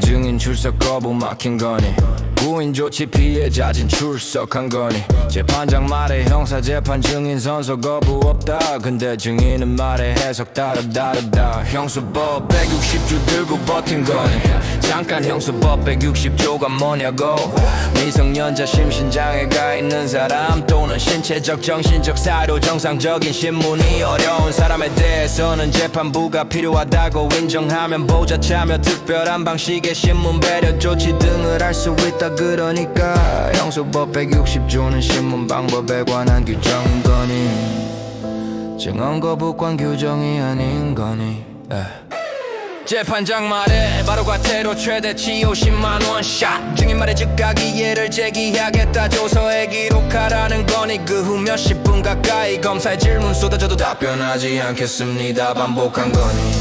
증인 출석 거부 막힌 거니? 구인 조치 피해자 진 출석한 거니? 재판장 말에 형사 재판 증인 선서 거부 없다. 근데 증인은 말에 해석 따라 다르다 형수법 160주 들고 버틴 거니 잠깐 형수법 160조가 뭐냐고. 미성년자 심신장애가 있는 사람 또는 신체적 정신적 사료 정상적인 신문이 어려운 사람에 대해서는 재판부가 필요하다고 인정하면 보자 차며 특별한 방식의 신문 배려 조치 등을 할 수 있다. 그러니까 형소법 160조는 신문 방법에 관한 규정인 거니. 증언 거부권 규정이 아닌 거니. 에. 재판장 말에 바로 과태료 최대치 50만원 샷. 증인 말에 즉각 이해를 제기하겠다. 조서에 기록하라는 거니 그 후 몇십 분 가까이 검사의 질문 쏟아져도 답변하지 않겠습니다. 반복한 거니